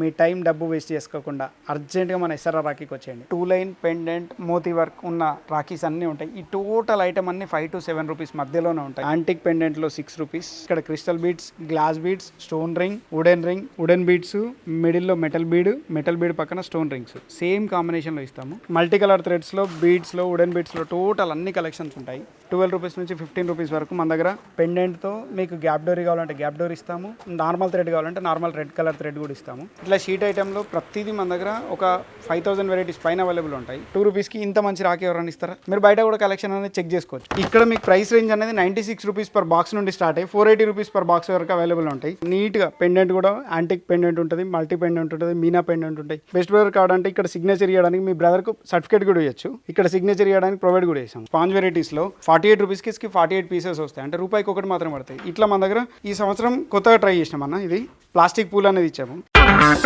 మీ time డబ్బు waste చేసుకోకుండా అర్జెంట్గా మన ఎస్ఆర్ఆర్ రాఖీకి వచ్చేయండి. టూ లైన్ పెండెంట్ మోతీ వర్క్ ఉన్న రాఖీస్ అన్నీ ఉంటాయి. ఈ టోటల్ ఐటమ్ అన్ని ఫైవ్ టు సెవెన్ రూపీస్ మధ్యలోనే ఉంటాయి. యాంటిక్ పెండెంట్లో సిక్స్ రూపీస్. ఇక్కడ crystal beads glass beads stone ring wooden ring wooden beads మిడిల్లో మెటల్ బీడ్ మెటల్ బీడ్ పక్కన స్టోన్ రింగ్స్. సేమ్ కాంబినేషన్లో ఇస్తాము. మల్టీ కలర్ థ్రెడ్స్లో బీడ్స్లో వుడెన్ బీడ్స్లో టోటల్ అన్ని కలెక్షన్స్ ఉంటాయి. ట్వెల్వ్ రూపీస్ నుంచి ఫిఫ్టీన్ రూపీస్ వరకు మన దగ్గర. పెండెంట్తో మీకు గ్యాప్ డోరీ కావాలంటే గ్యాప్ డోర్ ఇస్తాము. నార్మల్ థ్రెడ్ కావాలంటే నార్మల్ రెడ్ కలర్ థ్రెడ్ కూడా ఇస్తాము. ఇట్లా షీట్ ఐటెంలో ప్రతిదీ మన దగ్గర ఒక ఫైవ్ థౌసండ్ వెరైటీస్ పైన అవైలబుల్ ఉంటాయి. టూ రూపీస్కి ఇంత మంచి రాఖీ ఎవరైనా ఇస్తారా? మీరు బయట కూడా కలెక్షన్ అనేది చెక్ చేసుకోవచ్చు. ఇక్కడ మీకు ప్రైస్ రేంజ్ అనేది ninety six rupees per box నుండి స్టార్ట్ అయ్యి four eighty rupees per box వరకు అవైలబుల్ ఉంటాయి. నీట్గా పెండెంట్ కూడా యాంటిక్ పెండెంట్ ఉంటుంది మల్టీ పెండెంట్ ఉంటుంది మీనా పెండెంట్ ఉంటాయి. బెస్ట్ బ్రదర్ కార్డ్ అంటే ఇక్కడ సిగ్నేచర్ ఇవ్వడానికి మీ బ్రదర్కు సర్టిఫికేట్ కూడా ఇవ్వచ్చు. ఇక్కడ సిగ్నేచర్ ఇవ్వడానికి ప్రొవైడ్ కూడా చేసాం స్పాంజ్ వెరైటీస్లో ఫార్టీ ఎయిట్ రూపీస్కి ఫార్టీ ఎయిట్ పీసెస్ వస్తాయి. అంటే రూపాయికి ఒకటి మాత్రం పడతాయి. ఇట్లా మన దగ్గర ఈ సంవత్సరం కొత్తగా ట్రై చేసినాం అన్న ఇది ప్లాస్టిక్ పూల్ అనేది ఇచ్చాము. హాయ్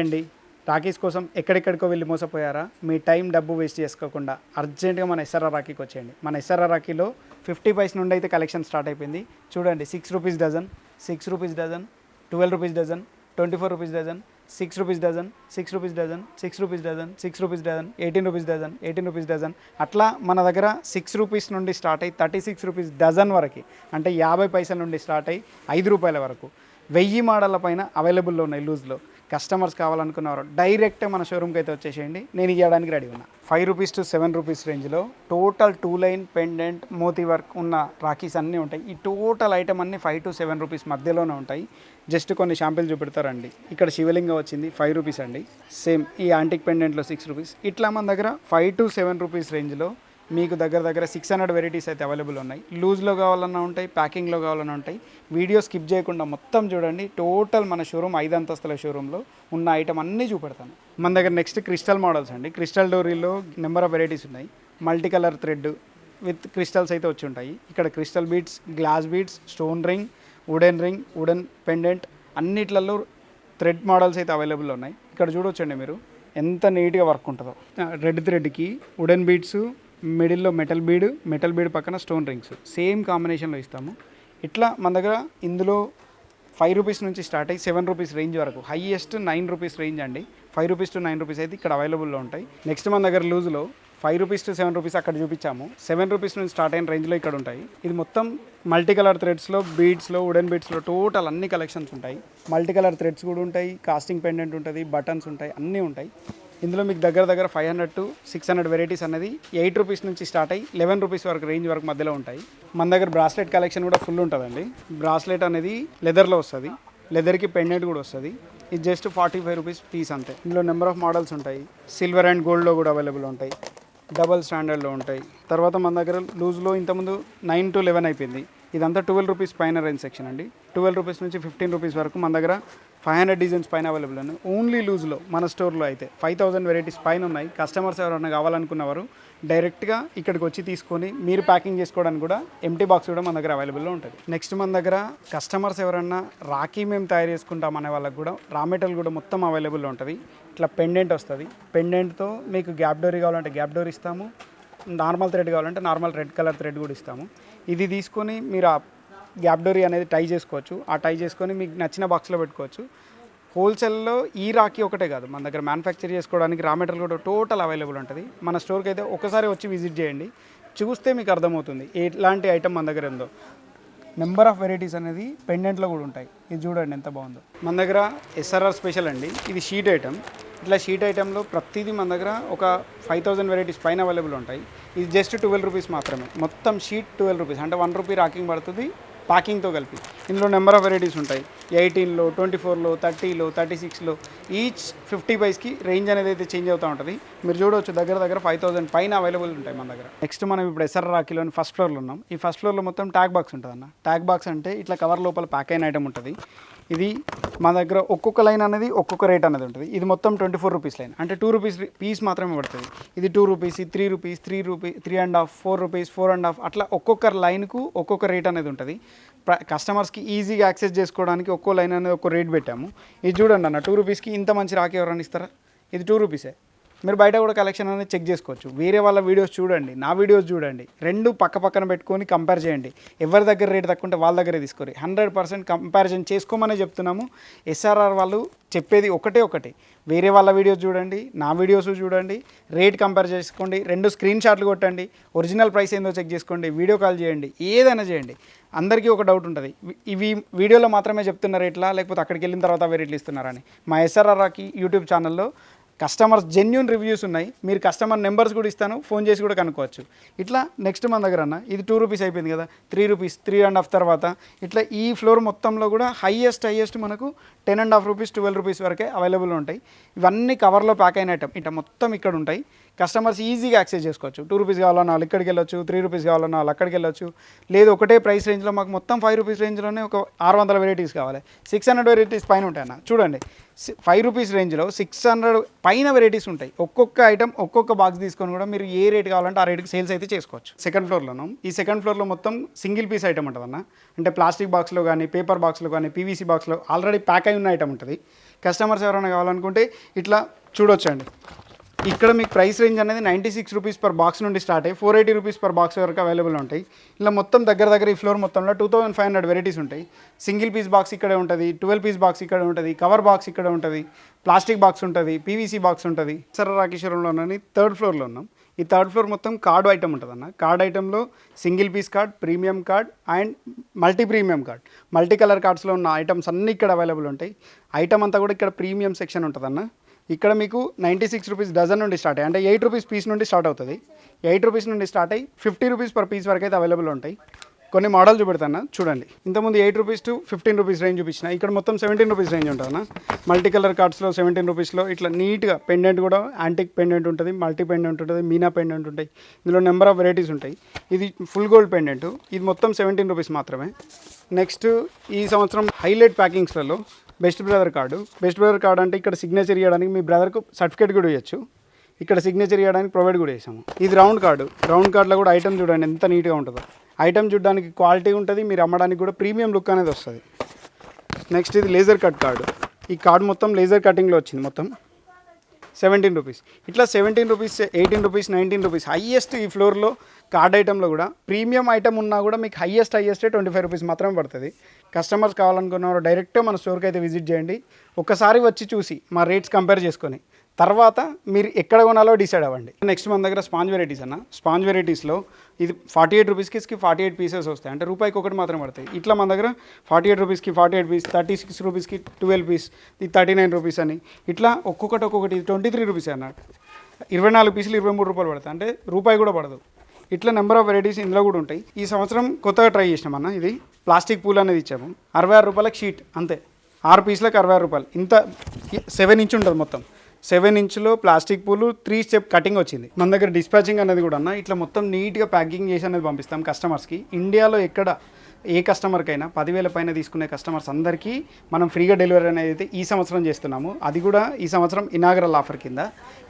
అండి. రాఖీస్ కోసం ఎక్కడెక్కడికో వెళ్ళి మోసపోయారా? మీ టైం డబ్బు వేస్ట్ చేసుకోకుండా అర్జెంటుగా మన ఎస్ఆర్ఆర్ రాఖీకి వచ్చేయండి. మన ఎస్ఆర్ఆర్ రాఖీలో ఫిఫ్టీ పైస్ నుండి అయితే కలెక్షన్ స్టార్ట్ అయిపోయింది. చూడండి six rupees dozen six rupees dozen twelve rupees dozen twenty four rupees dozen six rupees dozen six rupees dozen six rupees dozen six rupees dozen eighteen rupees dozen eighteen rupees dozen. అట్లా మన దగ్గర six rupees నుండి start అయ్యి thirty six rupees dozen వరకు అంటే యాభై పైసల నుండి స్టార్ట్ అయ్యి ఐదు రూపాయల వరకు వెయ్యి మోడళ్ళ పైన అవైలబుల్లో ఉన్నాయి లూజ్లో. కస్టమర్స్ కావాలనుకున్నారు డైరెక్ట్ మన షోరూమ్కి అయితే వచ్చేసేయండి. నేను ఇవ్వడానికి రెడీ ఉన్నా. Five rupees to seven rupees రేంజ్లో టోటల్ టూ లైన్ పెండెంట్ మోతీ వర్క్ ఉన్న రాఖీస్ అన్నీ ఉంటాయి. ఈ టోటల్ ఐటమ్ అన్ని ఫైవ్ టు సెవెన్ రూపీస్ మధ్యలోనే ఉంటాయి. జస్ట్ కొన్ని షాంపిల్ చూపెడతారండి. ఇక్కడ శివలింగ వచ్చింది ఫైవ్ రూపీస్ అండి. సేమ్ ఈ యాంటిక్ పెండెంట్లో సిక్స్ రూపీస్ ఇట్లా మన దగ్గర ఫైవ్ టు సెవెన్ రూపీస్ రేంజ్లో మీకు దగ్గర దగ్గర సిక్స్ హండ్రెడ్ వెరైటీస్ అయితే అవైలబుల్ ఉన్నాయి. లూజ్లో కావాలన్నా ఉంటాయి ప్యాకింగ్లో కావాలన్నా ఉంటాయి. వీడియో స్కిప్ చేయకుండా మొత్తం చూడండి. టోటల్ మన షోరూమ్ ఐదు అంతస్తుల షోరూంలో ఉన్న ఐటమ్ అన్నీ చూపెడతాను. మన దగ్గర నెక్స్ట్ క్రిస్టల్ మోడల్స్ అండి. క్రిస్టల్ డోరీలో నెంబర్ ఆఫ్ వెరైటీస్ ఉన్నాయి. Multi colour thread with crystals అయితే వచ్చి ఉంటాయి. ఇక్కడ crystal beads glass beads stone ring wooden ring wooden pendant అన్నిట్లలో థ్రెడ్ మోడల్స్ అయితే అవైలబుల్ ఉన్నాయి. ఇక్కడ చూడొచ్చండి మీరు. ఎంత నీట్గా వర్క్ ఉంటుందో. రెడ్ థ్రెడ్కి వుడెన్ బీడ్స్ మిడిల్లో మెటల్ బీడ్ మెటల్ బీడ్ పక్కన స్టోన్ రింగ్స్. సేమ్ కాంబినేషన్లో ఇస్తాము. ఇట్లా మన దగ్గర ఇందులో ఫైవ్ రూపీస్ నుంచి స్టార్ట్ అయ్యి సెవెన్ రూపీస్ రేంజ్ వరకు హైయెస్ట్ నైన్ రూపీస్ రేంజ్ అండి. Five rupees to nine rupees అయితే ఇక్కడ అవైలబుల్లో ఉంటాయి. నెక్స్ట్ మన దగ్గర లూజ్లో five rupees to seven rupees అక్కడ చూపించాము. సెవెన్ రూపీస్ నుంచి స్టార్ట్ అయిన రేంజ్లో ఇక్కడ ఉంటాయి. ఇది మొత్తం మల్టీ కలర్ థ్రెడ్స్లో బీడ్స్లో వుడెన్ బీడ్స్లో టోటల్ అన్ని కలెక్షన్స్ ఉంటాయి. మల్టీ కలర్ థ్రెడ్స్ కూడా ఉంటాయి. కాస్టింగ్ పెండెంట్ ఉంటుంది బటన్స్ ఉంటాయి అన్నీ ఉంటాయి. ఇందులో మీకు దగ్గర దగ్గర five hundred to six hundred varieties అనేది ఎయిట్ రూపీస్ నుంచి స్టార్ట్ అయ్యి లెవెన్ రూపీస్ వరకు రేంజ్ వరకు మధ్యలో ఉంటాయి. మన దగ్గర బ్రాస్లెట్ కలెక్షన్ కూడా ఫుల్ ఉంటుందండి. బ్రాస్లెట్ అనేది లెదర్లో వస్తుంది. లెదర్కి పెండెంట్ కూడా వస్తుంది. ఇది just forty five rupees piece అంతే. ఇందులో నెంబర్ ఆఫ్ మోడల్స్ ఉంటాయి. సిల్వర్ అండ్ గోల్డ్లో కూడా అవైలబుల్ ఉంటాయి. డబల్ స్టాండర్డ్లో ఉంటాయి. తర్వాత మన దగ్గర లూజ్లో ఇంతకుముందు నైన్ టు లెవెన్ అయిపోయింది. ఇదంతా ట్వెల్వ్ రూపీస్ పైన రేంజ్ సెక్షన్ అండి. ట్వెల్వ్ రూపీస్ నుంచి ఫిఫ్టీన్ రూపీస్ వరకు మన దగ్గర ఫైవ్ హండ్రెడ్ డిజైన్స్ పైన అవైలబుల్ ఉన్నాయి ఓన్లీ లూజ్లో మన స్టోర్లో అయితే ఫైవ్ థౌసండ్ వెరైటీస్ పైన ఉన్నాయి. కస్టమర్స్ ఎవరైనా కావాలనుకున్నవారు డైరెక్ట్గా ఇక్కడికి వచ్చి తీసుకొని మీరు ప్యాకింగ్ చేసుకోవడానికి కూడా ఎంటీ బాక్స్ కూడా మన దగ్గర అవైలబుల్లో ఉంటుంది. నెక్స్ట్ మన దగ్గర కస్టమర్స్ ఎవరన్నా రాఖీ మేము తయారు చేసుకుంటాం అనే వాళ్ళకి కూడా రా మెటీరియల్ కూడా మొత్తం అవైలబుల్లో ఉంటుంది. ఇట్లా పెండెంట్ వస్తుంది. పెండెంట్తో మీకు గ్యాప్ డోరీ కావాలంటే గ్యాప్ డోర్ ఇస్తాము. నార్మల్ థ్రెడ్ కావాలంటే నార్మల్ రెడ్ కలర్ థ్రెడ్ కూడా ఇస్తాము. ఇది తీసుకొని మీరు ఆ గ్యాప్ డోరీ అనేది టై చేసుకోవచ్చు. ఆ టై చేసుకొని మీకు నచ్చిన బాక్స్లో పెట్టుకోవచ్చు. హోల్సేల్లో ఈ రాఖీ ఒకటే కాదు. మన దగ్గర మ్యానుఫ్యాక్చర్ చేసుకోవడానికి రా మెటీరియల్ కూడా టోటల్ అవైలబుల్ ఉంటుంది. మన స్టోర్కి అయితే ఒకసారి వచ్చి విజిట్ చేయండి. చూస్తే మీకు అర్థమవుతుంది ఎలాంటి ఐటమ్ మన దగ్గర ఉందో. నెంబర్ ఆఫ్ వెరైటీస్ అనేది పెండెంట్లో కూడా ఉంటాయి. ఇది చూడండి ఎంత బాగుందో. మన దగ్గర ఎస్ఆర్ఆర్ స్పెషల్ అండి. ఇది షీట్ ఐటమ్ ఇట్లా షీట్ ఐటెంలో ప్రతిదీ మన దగ్గర ఒక ఫైవ్ థౌసండ్ వెరైటీస్ పైన అవైలబుల్ ఉంటాయి. ఇది జస్ట్ ట్వెల్వ్ రూపీస్ మాత్రమే. మొత్తం షీట్ ట్వెల్వ్ రూపీస్. అంటే వన్ రూపీ రాకింగ్ పడుతుంది ప్యాకింగ్తో కలిపి. ఇందులో నెంబర్ ఆఫ్ వెరైటీస్ ఉంటాయి. ఎయిటీన్లో ట్వంటీ ఫోర్లో థర్టీలో థర్టీ సిక్స్లో. ఈచ్ ఫిఫ్టీ బైస్కి రేంజ్ అనేది అయితే చేంజ్ అవుతూ ఉంటుంది. మీరు చూడవచ్చు దగ్గర దగ్గర ఫైవ్ థౌసండ్ పైన అవైలబుల్ ఉంటాయి మన దగ్గర. నెక్స్ట్ మనం ఇప్పుడు ఎస్ఆర్ రాఖీలోని ఫస్ట్ ఫ్లోర్లో ఉన్నాం. ఈ ఫస్ట్ ఫ్లోర్లో మొత్తం ట్యాగ్ బాక్స్ ఉంటుంది అన్న ట్యాగ్ బాక్స్ అంటే ఇట్లా కవర్ లోపల ప్యాక్ అయిన ఐటమ్ ఉంటుంది. ఇది మా దగ్గర ఒక్కొక్క లైన్ అనేది ఒక్కొక్క రేట్ అనేది ఉంటుంది. ఇది మొత్తం ట్వంటీ ఫోర్ రూపీస్ లైన్. అంటే టూ రూపీస్ పీస్ మాత్రమే పడుతుంది. ఇది two rupees three rupees three rupee three and half four rupees four and half అట్లా ఒక్కొక్క లైన్కు ఒక్కొక్క రేట్ అనేది ఉంటుంది. ప్ర- కస్టమర్స్కి ఈజీగా యాక్సెస్ చేసుకోవడానికి ఒక్కో లైన్ అనేది ఒక్కో రేట్ పెట్టాము. ఇది చూడండి అన్న టూ రూపీస్కి ఇంత మంచి రాఖీ ఎవరైనా ఇస్తారా? ఇది టూ రూపీసే. మీరు బయట కూడా కలెక్షన్ అనేది చెక్ చేసుకోవచ్చు. వేరే వాళ్ళ వీడియోస్ చూడండి నా వీడియోస్ చూడండి. రెండు పక్క పక్కన పెట్టుకొని కంపేర్ చేయండి. ఎవరి దగ్గర రేట్ తక్కువ ఉంటే వాళ్ళ దగ్గరే తీసుకోరు. హండ్రెడ్ పర్సెంట్ కంపారిజన్ చేసుకోమనే చెప్తున్నాము. ఎస్ఆర్ఆర్ వాళ్ళు చెప్పేది ఒకటే ఒకటి. వేరే వాళ్ళ వీడియోస్ చూడండి నా వీడియోస్ చూడండి రేట్ కంపేర్ చేసుకోండి రెండు స్క్రీన్ షాట్లు కొట్టండి ఒరిజినల్ ప్రైస్ ఏందో చెక్ చేసుకోండి వీడియో కాల్ చేయండి ఏదైనా చేయండి. అందరికీ ఒక డౌట్ ఉంటుంది. ఇవి- వీడియోలో మాత్రమే చెప్తున్న రేట్లా లేకపోతే అక్కడికి వెళ్ళిన తర్వాత వేరే రేట్లు ఇస్తున్నారని. మా ఎస్ఆర్ఆర్కి యూట్యూబ్ ఛానల్లో కస్టమర్స్ జెన్యున్ రివ్యూస్ ఉన్నాయి. మీరు కస్టమర్ నెంబర్స్ కూడా ఇస్తాను ఫోన్ చేసి కూడా కనుక్కోవచ్చు. ఇట్లా నెక్స్ట్ మన దగ్గర అన్న ఇది టూ రూపీస్ అయిపోయింది కదా three rupees three and half తర్వాత. ఇట్లా ఈ ఫ్లోర్ మొత్తంలో కూడా హైయెస్ట్ హైయెస్ట్ మనకు ten and half rupees twelve rupees వరకే అవైలబుల్ ఉంటాయి. ఇవన్నీ కవర్లో ప్యాక్ అయిన ఐటమ్ ఇట్లా మొత్తం ఇక్కడ ఉంటాయి. కస్టమర్స్ ఈజీగా యాక్సెస్ చేసుకోవచ్చు. టూ రూపీస్ కావాలన్నా వాళ్ళు ఇక్కడికి వెళ్ళొచ్చు త్రీ రూపీస్ కావాలన్నా వాళ్ళు అక్కడికి వెళ్ళొచ్చు. లేదు ఒకటే ప్రైస్ రేంజ్లో మాకు మొత్తం ఫైవ్ రూపీస్ రేంజ్లోనే ఒక ఆరు వందల వెరైటీస్ కావాలి. సిక్స్ హండ్రెడ్ వెరైటీస్ పైన ఉంటాయి అన్న చూడండి ఫైవ్ రూపీస్ రేంజ్లో సిక్స్ హండ్రెడ్ పైన వెరైటీస్ ఉంటాయి. ఒక్కొక్క ఐటమ్ ఒక్కొక్క బాక్స్ తీసుకొని కూడా మీరు ఏ రేట్ కావాలంటే ఆ రేట్కి సేల్స్ అయితే చేసుకోవచ్చు. సెకండ్ ఫ్లోర్లోనూ ఈ సెకండ్ ఫ్లోర్లో మొత్తం సింగిల్ పీస్ ఐటమ్ ఉంటుందన్న. అంటే ప్లాస్టిక్ బాక్స్లో కానీ పేపర్ బాక్స్లో కానీ పీవీసీ బాక్స్లో ఆల్రెడీ ప్యాక్ అయి ఉన్న ఐటమ్ ఉంటుంది. కస్టమర్స్ ఎవరైనా కావాలనుకుంటే ఇట్లా చూడొచ్చండి. ఇక్కడ మీకు ప్రైస్ రేంజ్ అనేది ninety six rupees per box నుండి స్టార్ట్ అయ్యి four eighty rupees per box వరకు అవైలబుల్ ఉంటాయి. ఇలా మొత్తం దగ్గర దగ్గర ఈ ఫ్లోర్ మొత్తంలో two thousand five hundred varieties ఉంటాయి. సింగిల్ పీస్ బాక్స్ ఇక్కడే ఉంటుంది ట్వెల్వ్ పీస్ బాక్స్ ఇక్కడ ఉంటుంది కవర్ బాక్స్ ఇక్కడ ఉంటుంది ప్లాస్టిక్ బాక్స్ ఉంటుంది పీవీసీ బాక్స్ ఉంటుంది. సర రాకేశ్వరంలోనని థర్డ్ ఫ్లోర్లో ఉన్నాం. ఈ థర్డ్ ఫ్లోర్ మొత్తం కార్డు ఐటమ్ ఉంటుంది అన్న card ఐటెంలో single piece card premium card and multi premium card. Multi colour కార్డ్స్లో ఉన్న ఐటమ్స్ అన్నీ ఇక్కడ అవైలబుల్ ఉంటాయి. ఐటమ్ అంతా కూడా ఇక్కడ ప్రీమియం సెక్షన్ ఉంటుంది అన్న ఇక్కడ మీకు నైంటీ సిక్స్ రూపీస్ డజన్ నుండి స్టార్ట్ అయ్యి అంటే ఎయిట్ రూపీస్ పీస్ నుండి స్టార్ట్ అవుతుంది. ఎయిట్ రూపీస్ నుండి స్టార్ట్ అయ్యి ఫిఫ్టీ రూపీస్ పర్ పీస్ వరకు అయితే అవైలబుల్ ఉంటాయి. కొన్ని మోడల్ చూపెడతాను? చూడండి. ఇంతకుముందు eight rupees to fifteen rupees range చూపించిన. ఇక్కడ మొత్తం సెవెంటీన్ రూపీస్ రేంజ్ ఉంటుందన్న. మల్టీ కలర్ కార్డ్స్లో సెవెంటీన్ రూపీస్లో ఇట్లా నీట్గా పెండెంట్ కూడా యాంటిక్ పెండెంట్ ఉంటుంది మల్టీ పెండెంట్ ఉంటుంది మీనా పెండెంట్ ఉంటాయి. ఇందులో నెంబర్ ఆఫ్ వెరైటీస్ ఉంటాయి. ఇది ఫుల్ గోల్డ్ పెండెంట్ ఇది మొత్తం సెవెంటీన్ రూపీస్ మాత్రమే. నెక్స్ట్ ఈ సంవత్సరం highlight ప్యాకింగ్స్లలో best brother card. Best brother card అంటే ఇక్కడ సిగ్నేచర్ ఇవ్వడానికి మీ బ్రదర్కు సర్టిఫికేట్ కూడా ఇవ్వచ్చు. ఇక్కడ సిగ్నేచర్ ఇవ్వడానికి ప్రొవైడ్ కూడా చేసాము ఇది రౌండ్ కార్డు రౌండ్ కార్డులో కూడా ఐటమ్ చూడండి ఎంత నీట్గా ఉంటుందో. ఐటమ్ చూడడానికి క్వాలిటీ ఉంటుంది మీరు అమ్మడానికి కూడా ప్రీమియం లుక్ అనేది వస్తుంది. నెక్స్ట్ ఇది లేజర్ కట్ కార్డు ఈ కార్డు మొత్తం లేజర్ కటింగ్లో వచ్చింది మొత్తం. సెవెంటీన్ రూపీస్ ఇట్లా seventeen rupees eighteen rupees nineteen rupees highest ఈ ఫ్లోర్లో కార్డ్ ఐటెంలో కూడా ప్రీమియం ఐటమ్ ఉన్నా కూడా మీకు highest highest twenty five rupees మాత్రమే పడుతుంది. కస్టమర్స్ కావాలనుకున్నవారు డైరెక్ట్గా మన స్టోర్కి అయితే విజిట్ చేయండి. ఒక్కసారి వచ్చి చూసి మా రేట్స్ కంపేర్ చేసుకొని. తర్వాత మీరు ఎక్కడ కొనాలో డిసైడ్ అవ్వండి. నెక్స్ట్ మన దగ్గర స్పాంజ్ వెరైటీస్ అన్న. స్పాంజ్ వెరైటీస్లో ఇది ఫార్టీ ఎయిట్ రూపీస్కి ఫార్టీ ఎయిట్ పీసెస్ వస్తాయి. అంటే రూపాయికి ఒకటి మాత్రం పడతాయి. ఇట్లా మన దగ్గర ఫార్టీ ఎయిట్ రూపీస్కి forty eight piece thirty six రూపీస్కి ట్వెల్వ్ పీస్ ఇది థర్టీ నైన్ రూపీస్ అని. ఇట్లా ఒక్కొక్కటి ఒక్కొక్కటి ట్వంటీ త్రీ రూపీస్ అన్నట్టు ఇరవై నాలుగు పీసులు ఇరవై మూడు రూపాయలు పడతాయి. అంటే రూపాయి కూడా పడదు. ఇట్లా నెంబర్ ఆఫ్ వెరైటీస్ ఇందులో కూడా ఉంటాయి. ఈ సంవత్సరం కొత్తగా ట్రై చేసినాం అన్న ఇది. ప్లాస్టిక్ పూల్ అనేది ఇచ్చాము. అరవై ఆరు రూపాయలకు షీట్ అంతే. ఆరు పీసులకు అరవై ఆరు రూపాయలు. ఇంత సెవెన్ ఇంచ్ ఉంటుంది మొత్తం. సెవెన్ ఇంచ్లో ప్లాస్టిక్ పూలు త్రీ స్టెప్ కటింగ్ వచ్చింది. మన దగ్గర డిస్పాచింగ్ అనేది కూడా అన్న ఇట్లా మొత్తం నీట్గా ప్యాకింగ్ చేసి అనేది పంపిస్తాం కస్టమర్స్కి ఇండియాలో ఎక్కడ ఏ కస్టమర్కైనా పదివేల పైన తీసుకునే కస్టమర్స్ అందరికీ మనం ఫ్రీగా డెలివరీ అనేది అయితే ఈ సంవత్సరం చేస్తున్నాము. అది కూడా ఈ సంవత్సరం ఇనాగరల్ ఆఫర్ కింద.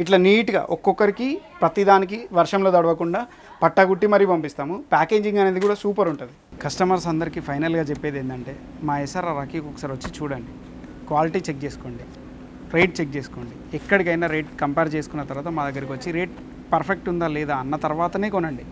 ఇట్లా నీట్గా ఒక్కొక్కరికి ప్రతిదానికి వర్షంలో తడవకుండా పట్టాగుట్టి మరీ పంపిస్తాము. ప్యాకేజింగ్ అనేది కూడా సూపర్ ఉంటుంది. కస్టమర్స్ అందరికీ ఫైనల్గా చెప్పేది ఏంటంటే మా ఎస్ఆర్ఆర్ రాకీకి ఒకసారి వచ్చి చూడండి. క్వాలిటీ చెక్ చేసుకోండి. రేట్ చెక్ చేసుకోండి. ఎక్కడికైనా రేట్ కంపేర్ చేసుకున్న తర్వాత మా దగ్గరికి వచ్చి రేట్ పర్ఫెక్ట్ ఉందా లేదా అన్న తర్వాతనే కొనండి.